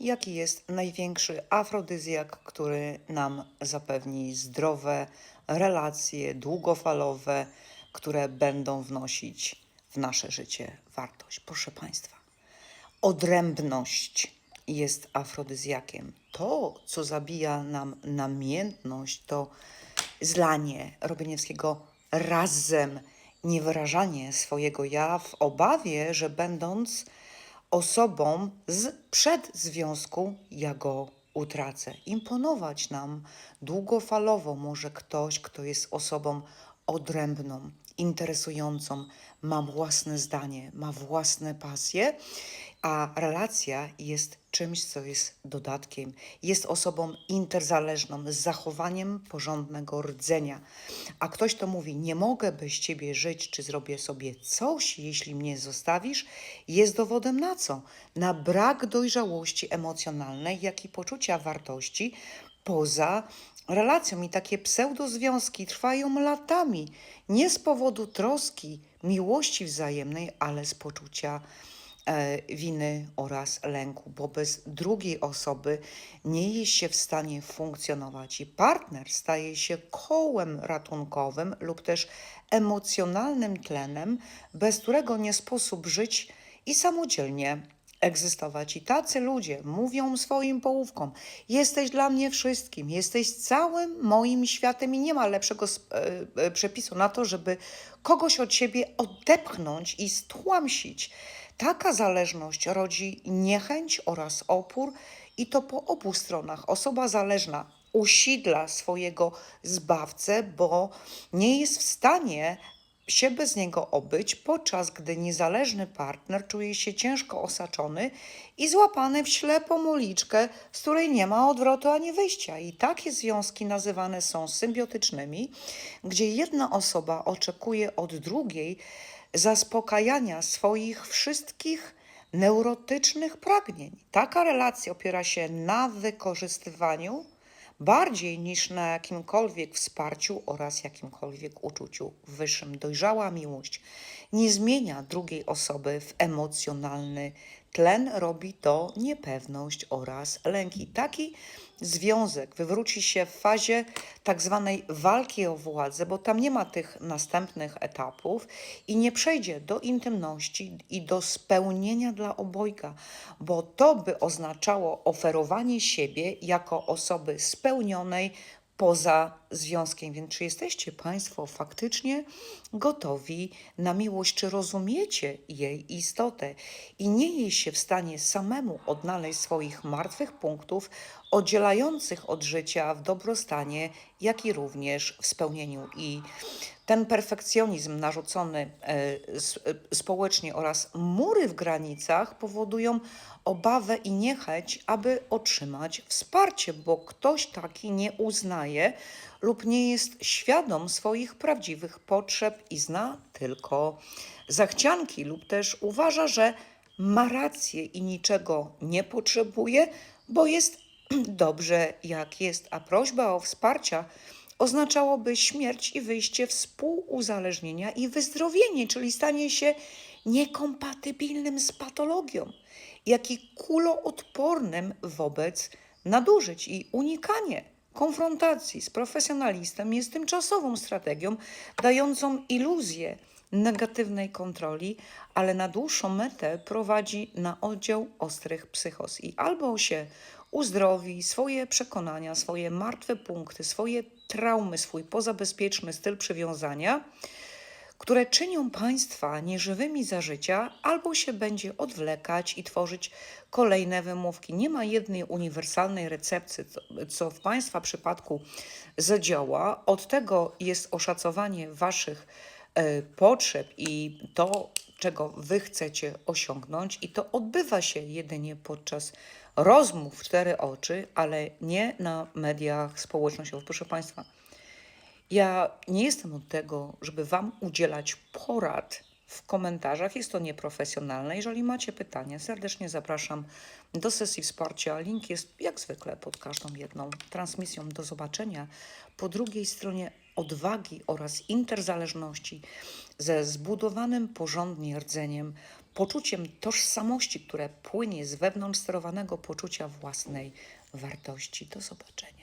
jaki jest największy afrodyzjak, który nam zapewni zdrowe relacje długofalowe, które będą wnosić w nasze życie wartość. Proszę Państwa, odrębność jest afrodyzjakiem. To, co zabija nam namiętność, to zlanie Robieniewskiego razem, niewyrażanie swojego ja w obawie, że będąc osobą z przedzwiązku, ja go utracę. Imponować nam długofalowo może ktoś, kto jest osobą odrębną, interesującą, ma własne zdanie, ma własne pasje, a relacja jest czymś, co jest dodatkiem. Jest osobą interzależną, z zachowaniem porządnego rdzenia. A ktoś to mówi, nie mogę bez ciebie żyć, czy zrobię sobie coś, jeśli mnie zostawisz, jest dowodem na co? Na brak dojrzałości emocjonalnej, jak i poczucia wartości poza relacją. I takie pseudozwiązki trwają latami. Nie z powodu troski, miłości wzajemnej, ale z poczucia e, winy oraz lęku, bo bez drugiej osoby nie jest się w stanie funkcjonować i partner staje się kołem ratunkowym lub też emocjonalnym tlenem, bez którego nie sposób żyć i samodzielnie egzystować. I tacy ludzie mówią swoim połówkom: Jesteś dla mnie wszystkim, jesteś całym moim światem, i nie ma lepszego e, e, przepisu na to, żeby kogoś od siebie odepchnąć i stłamsić. Taka zależność rodzi niechęć oraz opór, i to po obu stronach. Osoba zależna usidla swojego zbawcę, bo nie jest w stanie się bez niego obyć, podczas gdy niezależny partner czuje się ciężko osaczony i złapany w ślepą uliczkę, z której nie ma odwrotu ani wyjścia. I takie związki nazywane są symbiotycznymi, gdzie jedna osoba oczekuje od drugiej zaspokajania swoich wszystkich neurotycznych pragnień. Taka relacja opiera się na wykorzystywaniu bardziej niż na jakimkolwiek wsparciu oraz jakimkolwiek uczuciu wyższym. Dojrzała miłość nie zmienia drugiej osoby w emocjonalny tlen, robi to niepewność oraz lęki. Taki związek wywróci się w fazie tak zwanej walki o władzę, bo tam nie ma tych następnych etapów i nie przejdzie do intymności i do spełnienia dla obojga, bo to by oznaczało oferowanie siebie jako osoby spełnionej poza związkiem. Więc czy jesteście Państwo faktycznie gotowi na miłość? Czy rozumiecie jej istotę i nie jest się w stanie samemu odnaleźć swoich martwych punktów oddzielających od życia w dobrostanie, jak i również w spełnieniu? I ten perfekcjonizm narzucony e, e, społecznie oraz mury w granicach powodują obawę i niechęć, aby otrzymać wsparcie, bo ktoś taki nie uznaje lub nie jest świadom swoich prawdziwych potrzeb i zna tylko zachcianki, lub też uważa, że ma rację i niczego nie potrzebuje, bo jest dobrze jak jest, a prośba o wsparcie oznaczałoby śmierć i wyjście współuzależnienia i wyzdrowienie, czyli stanie się niekompatybilnym z patologią, jak i kuloodpornym wobec nadużyć i unikanie konfrontacji z profesjonalistem jest tymczasową strategią dającą iluzję negatywnej kontroli, ale na dłuższą metę prowadzi na oddział ostrych psychos i albo się uzdrowi swoje przekonania, swoje martwe punkty, swoje traumy, swój pozabezpieczny styl przywiązania, które czynią państwa nieżywymi za życia, albo się będzie odwlekać i tworzyć kolejne wymówki. Nie ma jednej uniwersalnej recepty, co- w państwa przypadku zadziała. Od tego jest oszacowanie waszych e, potrzeb i to, czego wy chcecie osiągnąć, i to odbywa się jedynie podczas rozmów w cztery oczy, ale nie na mediach społecznościowych. Proszę Państwa, ja nie jestem od tego, żeby Wam udzielać porad w komentarzach. Jest to nieprofesjonalne. Jeżeli macie pytania, serdecznie zapraszam do sesji wsparcia. Link jest jak zwykle pod każdą jedną transmisją. Do zobaczenia po drugiej stronie odwagi oraz interzależności ze zbudowanym porządnie rdzeniem poczuciem tożsamości, które płynie z wewnątrz sterowanego poczucia własnej wartości. Do zobaczenia.